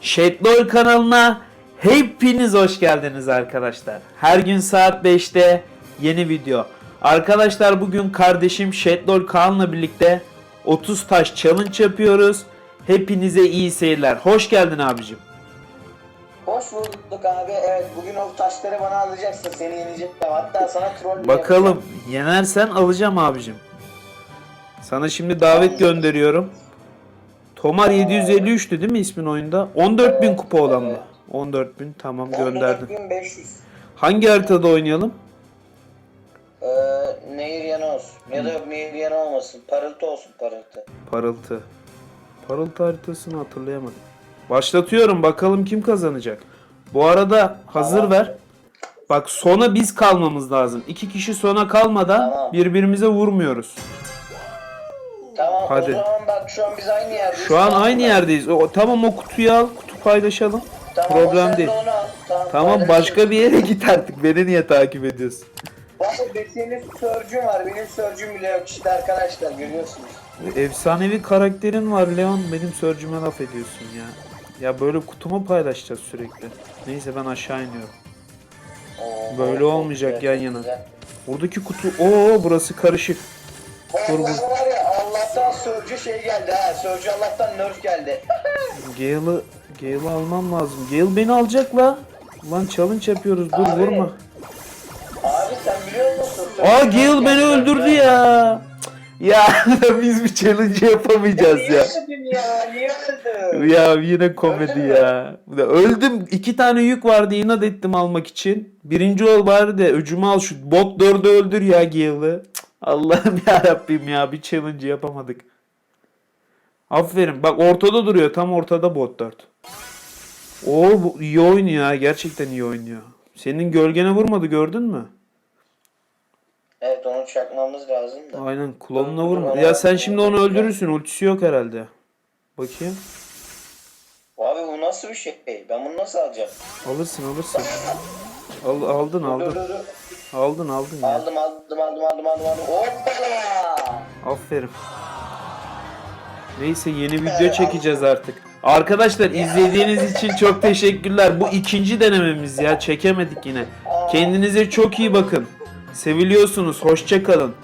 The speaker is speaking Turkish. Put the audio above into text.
Şetlol kanalına hepiniz hoş geldiniz arkadaşlar. Her gün saat 5'te yeni video. Arkadaşlar bugün kardeşim Şetlol Kaan'la birlikte 30 taş challenge yapıyoruz. Hepinize iyi seyirler. Hoş geldin abicim. Hoş bulduk abi. Evet bugün o taşları bana alacaksın. Seni yeneceğim. Hatta sana troll Bakalım yapacağım. yenersen alacağım abicim. Sana şimdi davet gönderiyorum. Tomar 753'tü değil mi ismin oyunda? 14.000 kupa olan mı? 14.000 tamam gönderdim. 14.500. Hangi haritada oynayalım? Ee, nehir yanı olsun. Ya da nehir yanı olmasın. Parıltı olsun parıltı. Parıltı. Parıltı haritasını hatırlayamadım. Başlatıyorum bakalım kim kazanacak. Bu arada hazır Tamam. ver. Bak sona biz kalmamız lazım. İki kişi sona kalmadan Tamam. birbirimize vurmuyoruz. Hadi. o zaman bak şu an biz aynı yerdeyiz. Şu an Tamam aynı yerdeyiz. O, tamam o kutuyu al. Kutu paylaşalım. Tamam, Problem sen de değil. onu al. Tamam, Tamam paylaşırız. başka bir yere git artık. Beni niye takip ediyorsun? Bak be senin sörcün var. Benim sörcüm bile yok işte arkadaşlar görüyorsunuz. Efsanevi karakterin var Leon. Benim sörcüme laf ediyorsun ya. Ya böyle kutumu paylaşacağız sürekli. Neyse ben aşağı iniyorum. Oo, Böyle olmayacak yan yana. Buradaki kutu... Oo burası karışık. Dur bu- Allah'tan sörcü şey geldi ha. Sörcü Allah'tan nerf geldi. Gale'ı... Gale'ı almam lazım. Gale beni alacak la. Lan challenge yapıyoruz. Dur Abi. vurma. Abi sen biliyor musun? Aa Gale beni öldürdü ya. Ya biz bir challenge yapamayacağız Niye ya. öldün ya? Niye öldün? Ya yine komedi Öldün mü? Ya Öldüm. İki tane yük vardı inat ettim almak için. Birinci ol bari de öcümü al şu bot dördü öldür ya Gale'ı. Allah'ım ya Rabbim ya bir challenge yapamadık. Aferin. Bak ortada duruyor. Tam ortada bot 4. Oo bu iyi oynuyor ha. Gerçekten iyi oynuyor. Senin gölgene vurmadı gördün mü? Evet onu çakmamız lazım da. Aynen klonuna vurma. Ya sen şimdi onu öldürürsün. Ultisi yok herhalde. Bakayım. Abi bu nasıl bir şey? Ben bunu nasıl alacağım? Alırsın alırsın. Al, aldın Dur aldın. dur dur. Aldın aldın ya. Aldım aldım aldım aldım aldım aldım. Hoppala! Aferin. Neyse yeni video çekeceğiz artık. Arkadaşlar izlediğiniz için çok teşekkürler. Bu ikinci denememiz ya. Çekemedik yine. Kendinize çok iyi bakın. Seviliyorsunuz. Hoşça kalın.